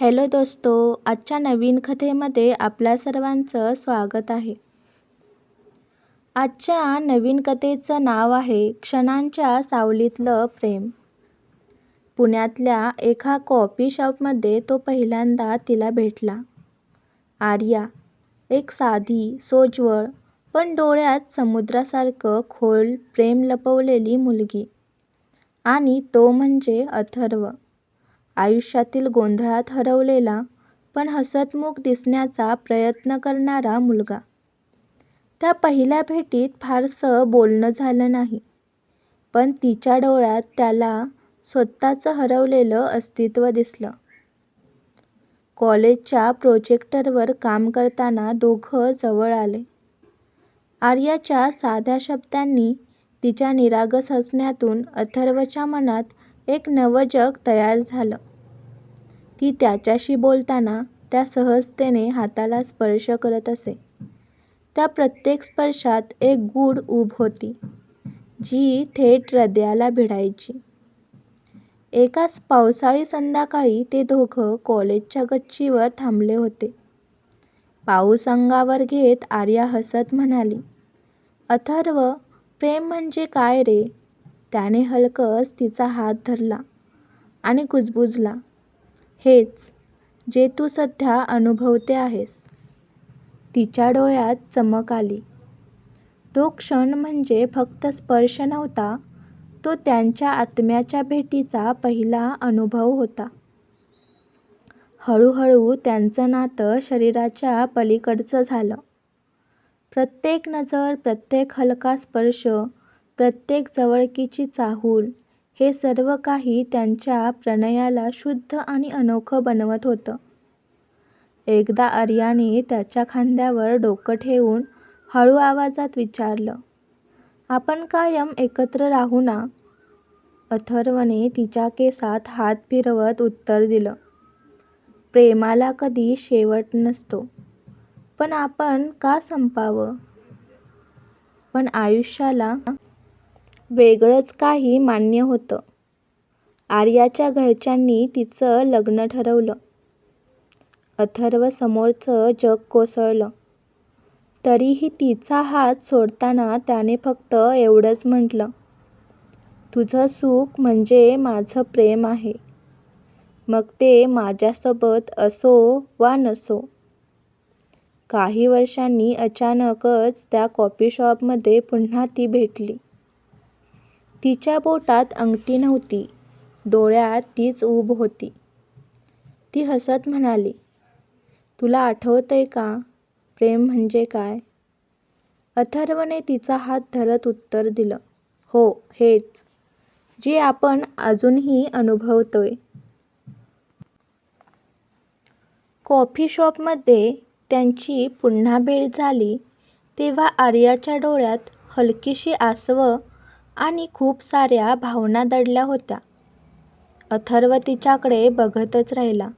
Hello दोस्तो आजच्या नवीन कथेमध्ये आपल्या सर्वांचं स्वागत आहे. आजच्या नवीन कथेचं नाव आहे क्षणांच्या सावलीतलं प्रेम. पुण्यातल्या एका कॉफी शॉपमध्ये तो पहिल्यांदा तिला भेटला. आर्या एक साधी सोज्वळ पण डोळ्यात समुद्रासारखं खोल प्रेम लपवलेली मुलगी. आणि तो म्हणजे अथर्व. आयुष्यातील गोंधळात हरवलेला पण हसतमुख दिसण्याचा प्रयत्न करणारा मुलगा. त्या पहिल्या भेटीत फारसं बोलणं झालं नाही पण तिच्या डोळ्यात त्याला स्वतःचं हरवलेलं अस्तित्व दिसलं. कॉलेजच्या प्रोजेक्टरवर काम करताना दोघं जवळ आले. आर्याच्या साध्या शब्दांनी तिच्या निरागस हसण्यातून अथर्वच्या मनात एक नवं जग तयार झालं. ती त्याच्याशी बोलताना त्या सहजतेने हाताला स्पर्श करत असे. त्या प्रत्येक स्पर्शात एक गूढ ऊब होती जी थेट हृदयाला भिडायची. एका पावसाळी संध्याकाळी ते दोघं कॉलेजच्या गच्चीवर थांबले होते. पाऊस अंगावर घेत आर्या हसत म्हणाली अथर्व प्रेम म्हणजे काय रे? त्याने हलकस तिचा हात धरला आणि कुजबुजला हेच जे तू सध्या अनुभवते आहेस. तिच्या डोळ्यात चमक आली. तो क्षण म्हणजे फक्त स्पर्श नव्हता तो त्यांच्या आत्म्याच्या भेटीचा पहिला अनुभव होता. हळूहळू त्यांचं नातं शरीराच्या पलीकडचं झालं. प्रत्येक नजर प्रत्येक हलका स्पर्श प्रत्येक जवळकीची चाहूल हे सर्व काही त्यांच्या प्रणयाला शुद्ध आणि अनोखं बनवत होतं. एकदा आर्याने त्याच्या खांद्यावर डोकं ठेवून हळू आवाजात विचारलं आपण कायम एकत्र राहू ना? अथर्वने तिच्या केसात हात फिरवत उत्तर दिलं प्रेमाला कधी शेवट नसतो पण आपण का संपावं? पण आयुष्याला वेगळंच काही मान्य होतं. आर्याच्या घरच्यांनी तिचं लग्न ठरवलं. अथर्व समोरचं जग कोसळलं. तरीही तिचा हात सोडताना त्याने फक्त एवढंच म्हटलं तुझं सुख म्हणजे माझं प्रेम आहे. मग ते माझ्यासोबत असो वा नसो. काही वर्षांनी अचानकच त्या कॉफी शॉपमध्ये पुन्हा ती भेटली. तिच्या बोटात अंगठी नव्हती. डोळ्यात तीच ऊब होती. ती हसत म्हणाली तुला आठवतंय का? प्रेम म्हणजे काय? अथर्वने तिचा हात धरत उत्तर दिलं हो हेच जे आपण अजूनही अनुभवतोय. कॉफी शॉपमध्ये त्यांची पुन्हा भेट झाली तेव्हा आर्याच्या डोळ्यात हलकीशी आसवं आणि खूप साऱ्या भावना दडल्या होत्या. अथर्व तिच्याकडे बघतच राहिला.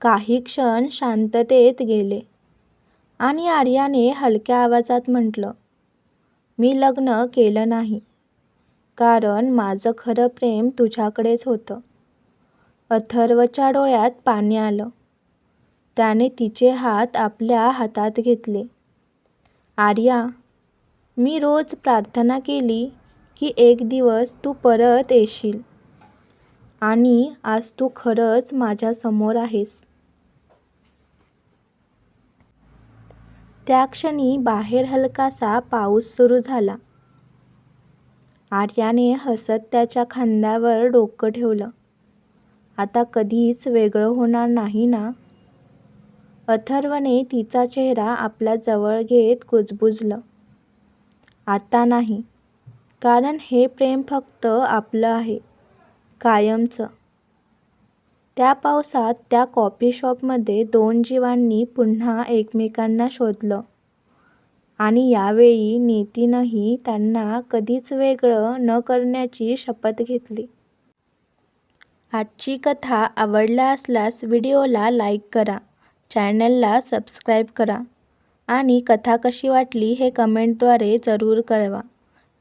काही क्षण शांततेत गेले आणि आर्याने हलक्या आवाजात म्हटलं मी लग्न केलं नाही कारण माझं खरं प्रेम तुझ्याकडेच होतं अथर्वच्या डोळ्यात पाणी आलं. त्याने तिचे हात आपल्या हातात घेतले. आर्या मी रोज प्रार्थना केली की एक दिवस तू परत येशील. आणि आज तू खरंच माझ्यासमोर आहेस. त्या क्षणी बाहेर हलकासा पाऊस सुरू झाला. आर्याने हसत त्याच्या खांद्यावर डोकं ठेवलं. आता कधीच वेगळं होणार नाही ना? अथर्वने तिचा चेहरा आपल्या जवळ घेत कुजबुजलं. आता नाही. कारण हे प्रेम फक्त आपलं आहे कायमचं. त्या पावसात त्या कॉफी शॉपमध्ये दोन जीवांनी पुन्हा एकमेकांना शोधलं आणि यावेळी नीतीनंही त्यांना कधीच वेगळं न करण्याची शपथ घेतली. आजची कथा आवडला असल्यास व्हिडिओला लाईक करा चॅनलला सबस्क्राईब करा आणि कथा कशी वाटली हे कमेंटद्वारे जरूर कळवा.